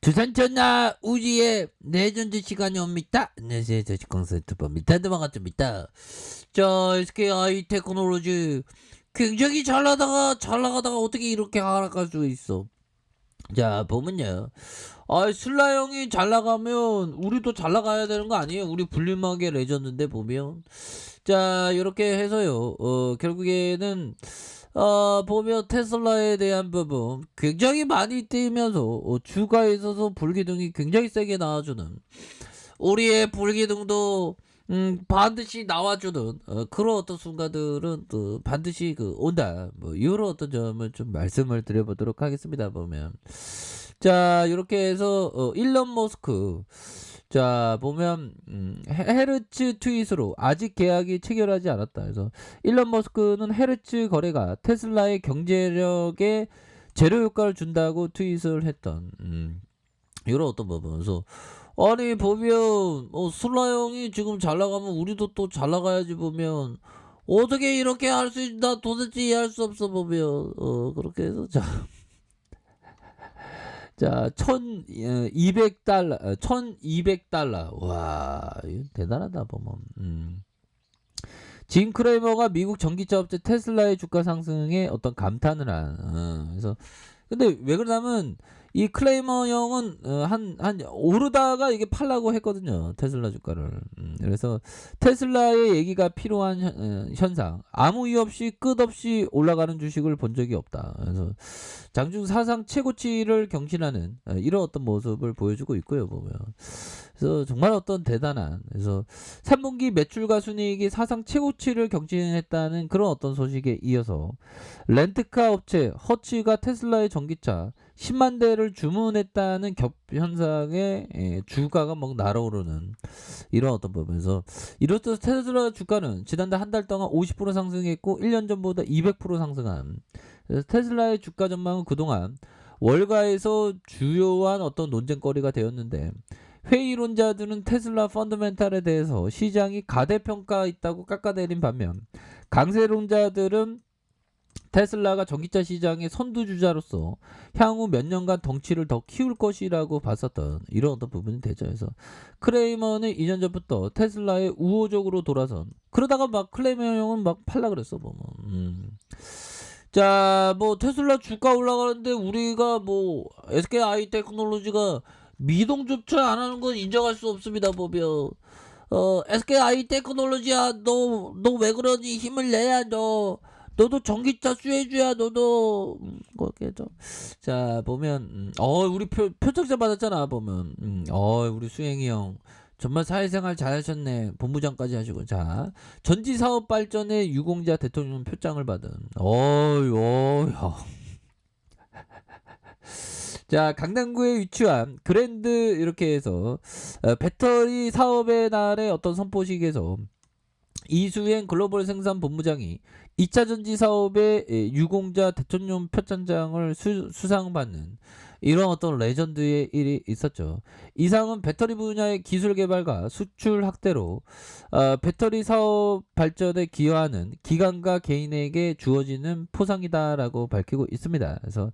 두산 전나 우지의 레전드 시간이 옵니다. 안녕하세요. 유튜버 미탄드 반갑습니다. 자, SKI 테크놀로지 굉장히 잘 나다가 잘 나가다가 어떻게 이렇게 하락할 수 있어? 자, 보면요. 아, 슬라 형이 잘 나가면 우리도 잘 나가야 되는 거 아니에요? 우리 불림하게 레전드인데 보면. 자, 이렇게 해서요. 어, 결국에는 어, 보면 테슬라에 대한 부분 굉장히 많이 뛰면서 어, 주가에 있어서 불기둥이 굉장히 세게 나와주는 우리의 불기둥도 음, 반드시 나와주는 어, 그런 어떤 순간들은 또 반드시 그 온다. 뭐 이런 어떤 점을 좀 말씀을 드려보도록 하겠습니다 보면. 자 이렇게 해서 어, 일론 머스크 자 보면 음, 헤- 헤르츠 트윗으로 아직 계약이 체결하지 않았다. 그래서 일론 머스크는 헤르츠 거래가 테슬라의 경제력에 제로 효과를 준다고 트윗을 했던 음, 이런 어떤 부분. 그래서 아니 보면 어, 슬라 형이 지금 잘 나가면 우리도 또 잘 나가야지 보면 어떻게 이렇게 할 수 있나 도대체 이해할 수 없어 보면 어 그렇게 해서 자. 자, 1200달러, 1200달러. 와, 이거 대단하다, 보면. 음. 짐 크레이머가 미국 전기차 업체 테슬라의 주가 상승에 어떤 감탄을 한. 어, 그래서, 근데 왜 그러냐면, 이 클레이머 형은 어, 한, 한, 오르다가 이게 팔라고 했거든요. 테슬라 주가를. 음, 그래서 테슬라의 얘기가 필요한 현, 어, 현상. 아무 이유 없이 끝없이 올라가는 주식을 본 적이 없다. 그래서 장중 사상 최고치를 경신하는 어, 이런 어떤 모습을 보여주고 있고요 보면 그래서 정말 어떤 대단한 그래서 3분기 매출과 순이익이 사상 최고치를 경신했다는 그런 어떤 소식에 이어서 렌트카 업체 허츠가 테슬라의 전기차 10만 대를 주문했다는 겹 현상에 예, 주가가 막 날아오르는 이런 어떤 부분에서 이로써 테슬라 주가는 지난달 한 달 동안 50% 상승했고 1년 전보다 200% 상승한. 테슬라의 주가 전망은 그동안 월가에서 주요한 어떤 논쟁거리가 되었는데 회의론자들은 테슬라 펀더멘탈에 대해서 시장이 가대평가 있다고 깎아내린 반면 강세론자들은 테슬라가 전기차 시장의 선두주자로서 향후 몇 년간 덩치를 더 키울 것이라고 봤었던 이런 어떤 부분이 되죠. 그래서 크레이머는 2년 전부터 테슬라에 우호적으로 돌아선 그러다가 막 클레이머 형은 막 팔라 그랬어 보면. 음. 자, 뭐 테슬라 주가 올라가는데 우리가 뭐 SKI 테크놀로지가 미동조차 안 하는 건 인정할 수 없습니다. 보면 어 SKI 테크놀로지야 너 너 왜 그러니 힘을 내야 너 너도 전기차 수혜주야 너도. 음, 거기에 자 보면 음, 어 우리 표, 표적자 받았잖아 보면. 음, 어 우리 수행이 형. 정말 사회생활 잘하셨네. 본부장까지 하시고. 자 전지 사업 발전에 유공자 대통령 표장을 받은. 어이 어야 자 강남구에 위치한 그랜드 이렇게 해서 어, 배터리 사업의 날의 어떤 선포식에서 이수행 글로벌 생산 본부장이 2차 전지 사업의 예, 유공자 대통령 표창장을 수, 수상받는 이런 어떤 레전드의 일이 있었죠. 이상은 배터리 분야의 기술 개발과 수출 확대로 어, 배터리 사업 발전에 기여하는 기관과 개인에게 주어지는 포상이다라고 밝히고 있습니다. 그래서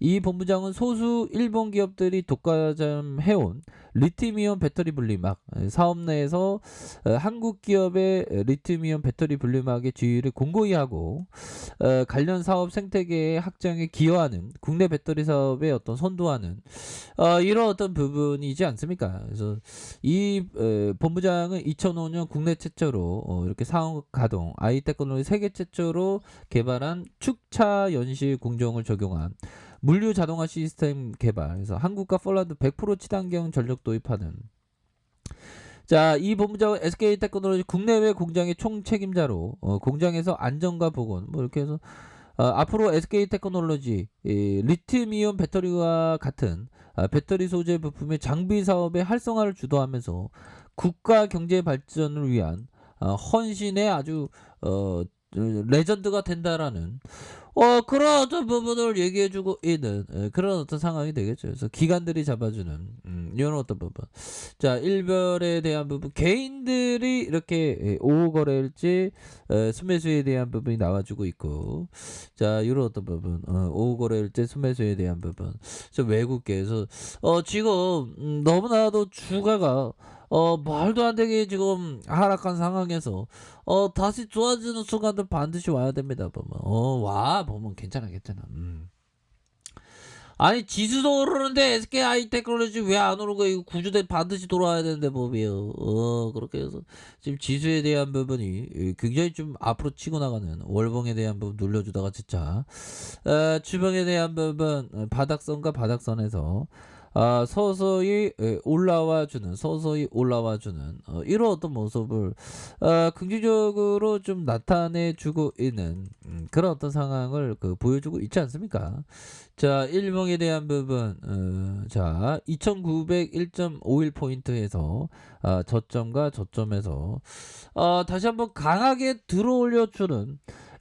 이 본부장은 소수 일본 기업들이 독과점해온 리튬이온 배터리 분리막 사업 내에서 어, 한국 기업의 리튬이온 배터리 분리막의 지위를 공고히 하고 어, 관련 사업 생태계의 확장에 기여하는 국내 배터리 사업의 어떤 선도하는 어, 이런 어떤 부분이지 않습니까? 그래서 이 에, 본부장은 2005년 국내 최초로 어, 이렇게 사업 가동 아이테크놀로지 세계 최초로 개발한 축차 연실 공정을 적용한 물류 자동화 시스템 개발. 그래서 한국과 폴란드 100% 친환경 전력 도입하는 자, 이 본부장은 SK 테크놀로지 국내외 공장의 총 책임자로 어, 공장에서 안전과 보건 뭐 이렇게 해서 어, 앞으로 SK 테크놀로지 이, 리튬이온 배터리와 같은 아, 배터리 소재 부품의 장비 사업의 활성화를 주도하면서 국가 경제 발전을 위한 어, 헌신의 아주 어, 레전드가 된다라는 어 그런 어떤 부분을 얘기해주고 있는 예, 그런 어떤 상황이 되겠죠. 그래서 기관들이 잡아주는 음, 이런 어떤 부분. 자, 일별에 대한 부분. 개인들이 이렇게 예, 오후 거래일지 어, 순매수에 대한 부분이 나와주고 있고, 자, 이런 어떤 부분. 어, 오후 거래일지 순매수에 대한 부분. 저 외국계에서 어, 지금 음, 너무나도 주가가 어, 말도 안 되게 지금 하락한 상황에서 어, 다시 좋아지는 순간들 반드시 와야 됩니다. 보면 어, 와 보면 괜찮아, 괜찮아. 음. 아니 지수도 오르는데 SK 하이테크놀로지 왜안 거야? 이거 구조대 반드시 돌아와야 되는데 법이요. 어 그렇게 해서 지금 지수에 대한 부분이 예, 굉장히 좀 앞으로 치고 나가는 월봉에 대한 부분 눌려주다가 진짜 어, 주봉에 대한 부분 어, 바닥선과 바닥선에서 아, 서서히 예, 올라와 주는 서서히 올라와 주는 어, 이런 어떤 모습을 어, 긍정적으로 좀 나타내 주고 있는 음, 그런 어떤 상황을 그 보여주고 있지 않습니까? 자, 일봉에 대한 부분 어, 자, 2901.51 포인트에서 아, 저점과 저점에서 어, 다시 한번 강하게 들어 올려 주는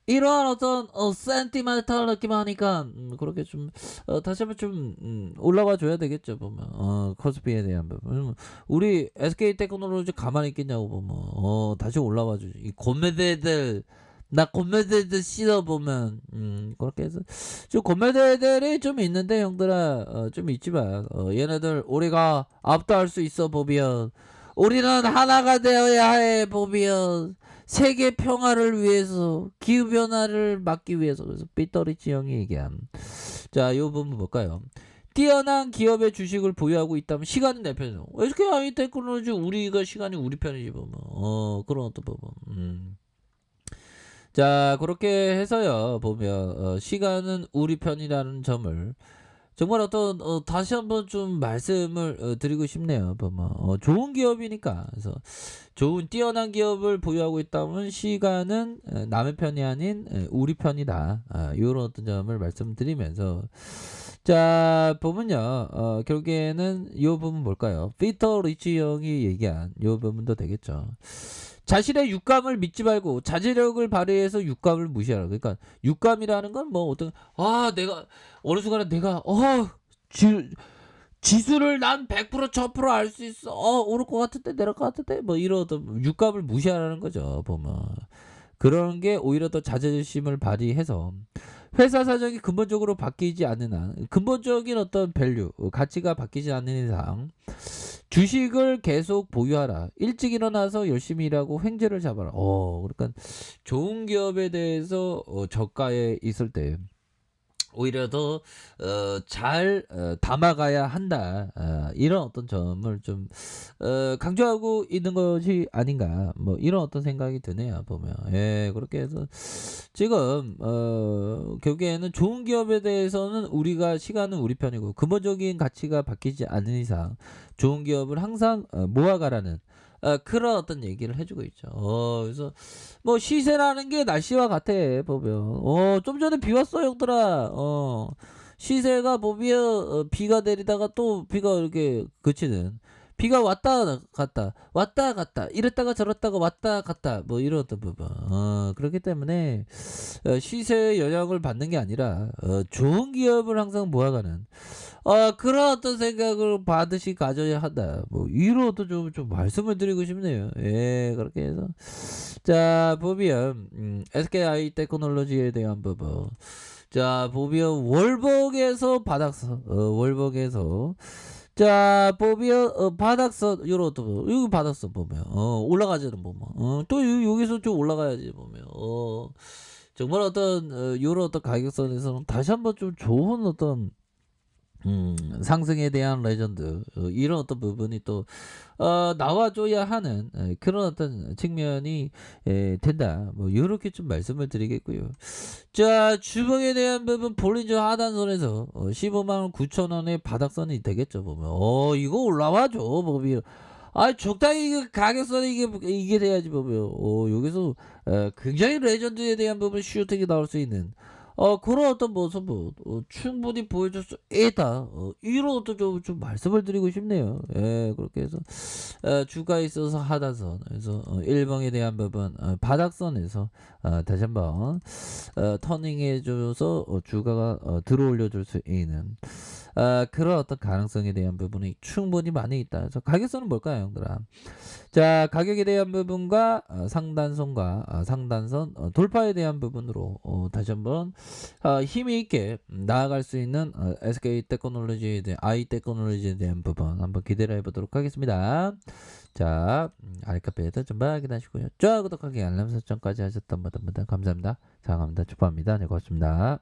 이러한 어떤 어, 센티멘탈 느낌 하니까 음, 그렇게 좀 어, 다시 한번 좀 음, 올라와 줘야 되겠죠 보면. 어, 코스피에 대한 부분. 음, 우리 SK 테크놀로지 가만히 있겠냐고 보면. 어, 다시 올라와 주지 이 고매대들 나 고매대들 싫어 보면. 음, 그렇게 해서. 좀 고매대들이 좀 있는데 형들아. 어, 좀 있지만 어, 얘네들 우리가 압도할 수 있어 보면. 우리는 하나가 되어야 해 보면 세계 평화를 위해서 기후 변화를 막기 위해서 그래서 삐떠리 지형이 얘기한 자요 부분 볼까요? 뛰어난 기업의 주식을 보유하고 있다면 시간은 내 편이죠. SK 하이 테크놀로지 우리가 시간이 우리 편이지 보면 어 그런 어떤 부분. 음. 자 그렇게 해서요 보면 어, 시간은 우리 편이라는 점을 정말 어떤 어, 다시 한번 좀 말씀을 어, 드리고 싶네요. 보면 어, 좋은 기업이니까 그래서 좋은 뛰어난 기업을 보유하고 있다면 시간은 에, 남의 편이 아닌 에, 우리 편이다. 아, 이런 어떤 점을 말씀드리면서 자 보면요 어, 결국에는 이 부분 뭘까요? 피터 리치 형이 얘기한 이 부분도 되겠죠. 자신의 육감을 믿지 말고 자제력을 발휘해서 육감을 무시하라. 그러니까 육감이라는 건 뭐 어떤 아 내가 어느 순간에 내가 어 지, 지수를 난 100% 1000%알 수 있어. 어 오를 것 같은데 내릴 것 같은데 뭐 어떤 육감을 무시하라는 거죠. 보면 그런 게 오히려 더 자제심을 발휘해서 회사 사정이 근본적으로 바뀌지 않는 한 근본적인 어떤 밸류 가치가 바뀌지 않는 이상 주식을 계속 보유하라. 일찍 일어나서 열심히 일하고 횡재를 잡아라. 어, 그러니까 좋은 기업에 대해서 어, 저가에 있을 때 오히려 더잘 어, 담아가야 한다. 어, 이런 어떤 점을 좀 어, 강조하고 있는 것이 아닌가. 뭐 이런 어떤 생각이 드네요 보면. 예 그렇게 해서 지금 어, 결국에는 좋은 기업에 대해서는 우리가 시간은 우리 편이고 근본적인 가치가 바뀌지 않는 이상 좋은 기업을 항상 어, 모아가라는 어, 그런 어떤 얘기를 해주고 있죠. 어, 그래서 뭐 시세라는 게 날씨와 같아 보면. 어, 좀 전에 비 왔어 형들아. 어, 시세가 보면 어, 비가 내리다가 또 비가 이렇게 그치는. 비가 왔다 갔다 왔다 갔다 이랬다가 저랬다가 왔다 갔다 뭐 어떤 부분. 어, 그렇기 때문에 어, 시세의 영향을 받는 게 아니라 어, 좋은 기업을 항상 모아가는 어, 그런 어떤 생각을 받으시 가져야 한다. 뭐 어떤 좀, 좀 말씀을 드리고 싶네요. 예 그렇게 해서. 자 보면 음, SKI 테크놀로지에 대한 부분. 자 보면 월복에서 바닥서 어, 월복에서 자, 보면 어, 바닥선 요런 또 여기 바닥선 보면 어, 올라가지는 보면 어, 또 요, 여기서 좀 올라가야지 보면 어, 정말 어떤 어, 요런 어떤 가격선에서는 다시 한번 좀 좋은 어떤 음, 상승에 대한 레전드 어, 이런 어떤 부분이 또 어, 나와줘야 하는 에, 그런 어떤 측면이 에, 된다. 뭐 이렇게 좀 말씀을 드리겠고요. 자 주봉에 대한 부분 볼린저 하단선에서 어, 15만 9천 원의 바닥선이 되겠죠. 보면 어 이거 올라와줘 법이. 아 적당히 그 가격선이 이게 이게 돼야지 보면 어 여기서 에, 굉장히 레전드에 대한 부분 슈팅이 나올 수 있는. 어, 그런 어떤 모습을 어, 충분히 보여줄 수 있다. 어, 이런 어떤 좀, 좀 말씀을 드리고 싶네요. 예, 그렇게 해서, 어, 주가에 있어서 하단선, 그래서, 어, 일봉에 대한 부분, 어, 바닥선에서, 어, 다시 한번, 어, 터닝해줘서, 어, 주가가, 어, 들어올려 줄 수 있는, 어, 그런 어떤 가능성에 대한 부분이 충분히 많이 있다. 그래서 가격선은 뭘까요, 형들아? 자, 가격에 대한 부분과 어, 상단선과 어, 상단선 어, 돌파에 대한 부분으로 어, 다시 한번 어, 힘이 있게 음, 나아갈 수 있는 어, SK 테크놀로지에 대한 I 테크놀로지에 대한 부분 한번 기대를 해보도록 하겠습니다. 자, 음, 아래카페에도 좀 확인하시고요. 좋아요, 구독하기, 알람 설정까지 하셨던 분들 감사합니다. 사랑합니다. 축복합니다. 네, 고맙습니다.